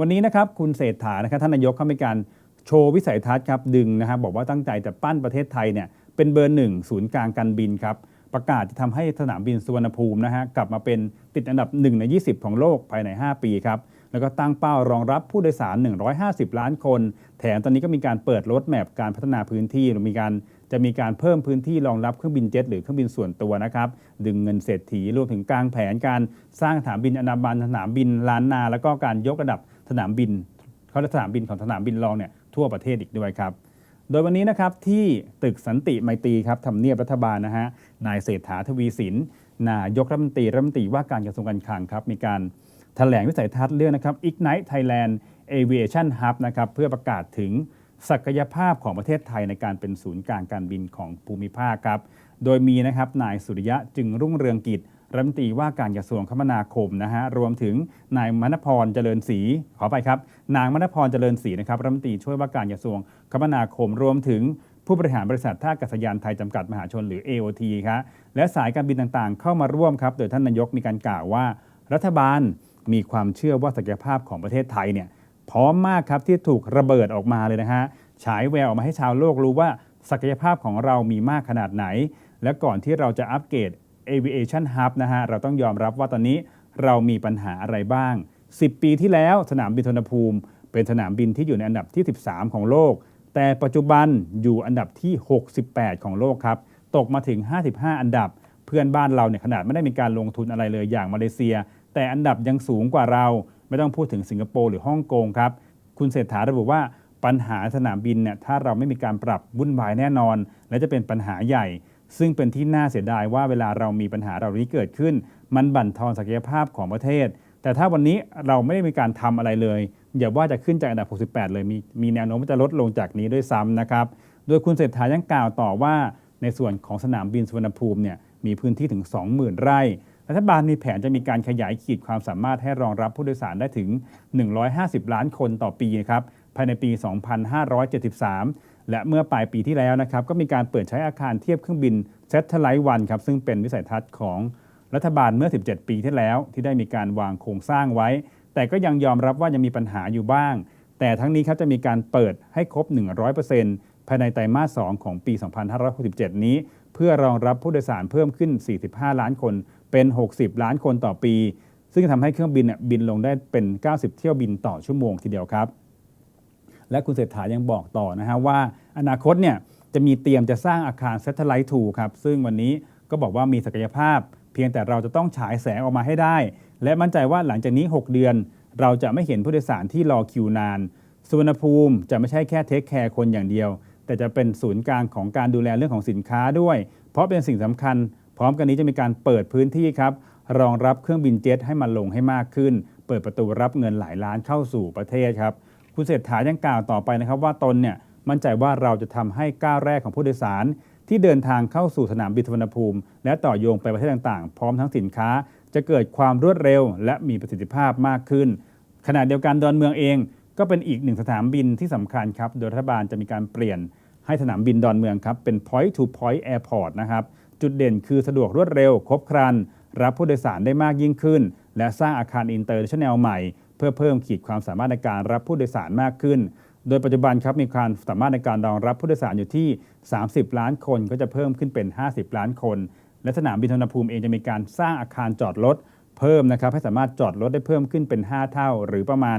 วันนี้นะครับคุณเศรษฐานะครับท่านนายกเขามีการโชว์วิสัยทัศน์ครับดึงนะครับบอกว่าตั้งใจจะปั้นประเทศไทยเนี่ยเป็นเบอร์หนึ่งศูนย์กลางการบินครับประกาศจะทำให้สนามบินสุวรรณภูมินะฮะกลับมาเป็นติดอันดับ 1 ใน 20 ของโลกภายใน 5 ปีครับแล้วก็ตั้งเป้ารองรับผู้โดยสาร 150 ล้านคน แถมตอนนี้ก็มีการเปิดรถแมพการพัฒนาพื้นที่มีการจะมีการเพิ่มพื้นที่รองรับเครื่องบินเจ็ตหรือเครื่องบินส่วนตัวนะครับดึงเงินเศรษฐีรวมถึงกลางแผนการสร้างสนามบินอนาบันสนามบินล้านนา แล้วก็การยกระดับ สนามบินเขาเรียกสนามบินของสนามบินรองเนี่ยทั่วประเทศอีกด้วยครับ โดยวันนี้นะครับที่ตึกสันติไมตรีครับทำเนียบรัฐบาลนะฮะนายเศรษฐาทวีสินนายกรัฐมนตรีรัฐมนตรีว่าการกระทรวงการคลังครับมีการแถลงวิสัยทัศน์เรื่องนะครับ Ignite Thailand Aviation Hub นะครับเพื่อประกาศถึงศักยภาพของประเทศไทยในการเป็นศูนย์กลางการบินของภูมิภาคครับ โดยมีนะครับนายสุริยะจึงรุ่งเรืองกิจ รัฐมนตรีว่าการกระทรวงคมนาคมนะฮะรวมถึงนายมณพรเจริญศรีขอไปครับ นางมณพรเจริญศรีนะครับรัฐมนตรีช่วยว่าการกระทรวงคมนาคม รวมถึงผู้บริหารบริษัทท่าอากาศยานไทยจำกัดมหาชนหรือ AOT ครับและสายการบินต่างๆ เข้ามาร่วมครับ โดยท่านนายกมีการกล่าวว่า รัฐบาลมีความเชื่อว่าศักยภาพของประเทศไทยเนี่ยพร้อมมากครับที่ถูกระเบิดออกมาเลยนะฮะฉายแววออกมาให้ชาวโลกรู้ว่าศักยภาพของเรามีมากขนาดไหน และก่อนที่เราจะอัปเกรด Aviation Hub นะฮะ เราต้องยอมรับว่าตอนนี้เรามีปัญหาอะไรบ้าง 10 ปีที่แล้วสนามบินสุวรรณภูมิ เป็นสนามบินที่อยู่ในอันดับที่ 13 ของโลก แต่ปัจจุบันอยู่อันดับที่ 68 ของโลกครับ ตกมาถึง 55 อันดับ เพื่อนบ้านเราเนี่ยขนาดไม่ได้มีการลงทุนอะไรเลยอย่างมาเลเซีย แต่อันดับยังสูงกว่าเรา ไม่ต้องพูดถึงสิงคโปร์หรือฮ่องกงครับ คุณเศรษฐาระบุว่าปัญหาสนามบินเนี่ยถ้าเราไม่มีการปรับวุ่นวายแน่นอน และจะเป็นปัญหาใหญ่ ซึ่งเป็นที่น่าเสียดายว่าเวลาเรามีปัญหาเรานี้เกิดขึ้น มันบั่นทอนศักยภาพของประเทศ แต่ถ้าวันนี้เราไม่ได้มีการทำอะไรเลย อย่าว่าจะขึ้นจากอันดับ 68 เลยมีมีแนวโน้มว่าจะลดลงจากนี้ด้วยซ้ำนะครับ โดยคุณเศรษฐายังกล่าวต่อว่าในส่วนของสนามบินสุวรรณภูมิเนี่ยมีพื้นที่ถึง 20,000 ไร่รัฐบาลมีแผนจะมีการขยายขีดความสามารถให้รองรับผู้โดยสารได้ถึง 150 ล้านคนต่อปีครับภายในปี 2573 และเมื่อปลายปีที่แล้วนะครับก็มีการเปิดใช้อาคารเทียบเครื่องบิน Satellite One ครับซึ่งเป็นวิสัยทัศน์ของรัฐบาลเมื่อ 17 ปีที่แล้ว ที่ได้มีการวางโครงสร้างไว้ แต่ก็ยังยอมรับว่ายังมีปัญหาอยู่บ้าง แต่ทั้งนี้ครับจะมีการเปิดให้ครบ 100%ภายในไตรมาส 2 ของปี 2567 นี้ เพื่อรองรับผู้โดยสารเพิ่มขึ้น 45 ล้านคนเป็น 60 ล้านคนต่อปี ซึ่งทำให้เครื่องบินบินลงได้เป็น 90 เที่ยวบินต่อชั่วโมงทีเดียวครับ และคุณเศรษฐายังบอกต่อนะฮะว่าอนาคตเนี่ยจะมีเตรียมจะสร้างอาคาร Satellite 2ครับซึ่งวันนี้ก็บอกว่ามีศักยภาพ เพียงแต่เราจะต้องฉายแสงออกมาให้ได้ และมั่นใจว่าหลังจากนี้ 6 เดือน เราจะไม่เห็นผู้โดยสารที่รอคิวนานสุวรรณภูมิจะไม่ใช่แค่เทคแคร์คนอย่างเดียว แต่จะเป็นศูนย์กลางของการดูแลเรื่องของสินค้าด้วย เพราะเป็นสิ่งสำคัญ พร้อมกันนี้จะมีการเปิดพื้นที่ครับรองรับเครื่องบินเจ็ตให้มันลงให้มากขึ้น เปิดประตูรับเงินหลายล้านเข้าสู่ประเทศครับ คุณเศรษฐายังกล่าวต่อไปนะครับว่าตนเนี่ยมั่นใจว่าเราจะทำให้ก้าวแรกของผู้โดยสาร ที่เดินทางเข้าสู่สนามบินสุวรรณภูมิ และต่อโยงไปประเทศต่างๆ พร้อมทั้งสินค้า จะเกิดความรวดเร็ว และมีประสิทธิภาพมากขึ้น ขณะเดียวกันดอนเมืองเอง ก็เป็นอีกหนึ่งสนามบินที่สำคัญครับ โดยรัฐบาลจะมีการเปลี่ยนให้สนามบินดอนเมืองครับเป็น point to point airport นะครับจุดเด่นคือสะดวกรวดเร็ว ครบครัน รับผู้โดยสารได้มากยิ่งขึ้น และสร้างอาคารอินเตอร์เนชั่นแนลใหม่ เพื่อเพิ่มขีดความสามารถในการรับผู้โดยสารมากขึ้น โดยปัจจุบันครับมีความสามารถในการรองรับผู้โดยสารอยู่ที่ 30 ล้านคนก็จะเพิ่มขึ้นเป็น 50 ล้านคน และสนามบินสุวรรณภูมิเองจะมีการสร้างอาคารจอดรถเพิ่มนะครับให้สามารถจอดรถได้เพิ่มขึ้นเป็น 5 เท่า หรือประมาณ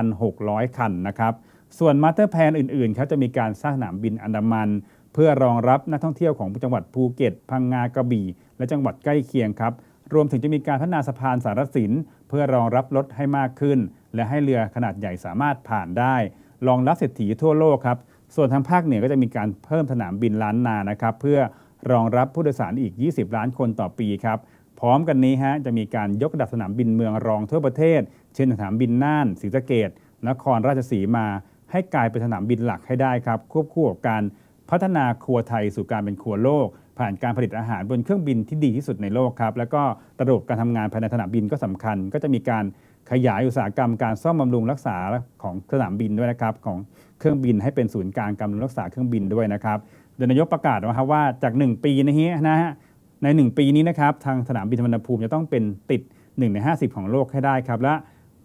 7,600 คันนะครับส่วนมาสเตอร์แพลนอื่นๆครับจะมีการสร้างสนามบินอันดามัน เพื่อรองรับนักท่องเที่ยวของจังหวัดภูเก็ต พังงากระบี่ และจังหวัดใกล้เคียงครับ รวมถึงจะมีการพัฒนาสะพานสารสิน เพื่อรองรับรถให้มากขึ้น และให้เรือขนาดใหญ่สามารถผ่านได้รองรับเศรษฐีทั่วโลกครับส่วนทางภาคเหนือก็จะมีการเพิ่มสนามบินล้านนานะครับเพื่อรองรับผู้โดยสารอีก 20 ล้านคนต่อปีครับพร้อมกันนี้ฮะจะมีการยกระดับสนามบินเมืองรองทั่วประเทศ เช่นสนามบินน่านศรีสะเกดนครราชสีมา ให้กลายเป็นสนามบินหลักให้ได้ครับ ควบคู่กับการพัฒนาครัวไทยสู่การเป็นครัวโลก ผ่านการผลิตอาหารบนเครื่องบินที่ดีที่สุดในโลกครับ แล้วก็ระบบการทำงานภายในสนามบินก็สำคัญ ก็จะมีการขยายอุตสาหกรรมการซ่อมบำรุงรักษาของสนามบินด้วยนะครับของเครื่องบินให้เป็นศูนย์กลางการบำรุงรักษาเครื่องบินด้วยนะครับโดยนายกประกาศนะครับว่าจาก 1 ปีนะฮะนะฮะใน 1 ปีนี้นะครับทางสนามบินสุวรรณภูมิจะต้องเป็นติด 1 ใน 50 ของโลกให้ได้ครับและ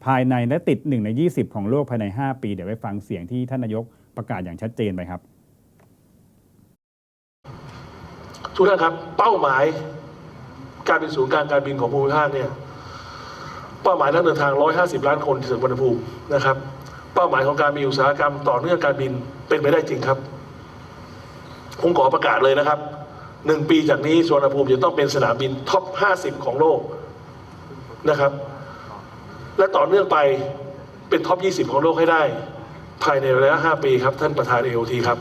ภายในและติด 1 ใน 20 ของโลกภายใน 5 ปี เดี๋ยวไปฟังเสียงที่ท่านนายกประกาศอย่างชัดเจนไปครับ ทุกท่านครับ เป้าหมายการเป็นศูนย์กลางการบินของภูมิภาคเนี่ยเป้าหมายนักเดินทาง 150 ล้านคนที่สุวรรณภูมินะครับ เป้าหมายของการมีอุตสาหกรรมต่อเนื่องการบินเป็นไปได้จริงครับผมขอประกาศเลยนะครับหนึ่งปีจากนี้สุวรรณภูมิจะต้องเป็นสนามบินท็อป 50 ของโลกนะครับ และต่อเนื่องไปเป็นท็อป 20 ของโลกให้ได้ ภายในระยะ 5 ปีครับ ท่านประธาน AOT ครับ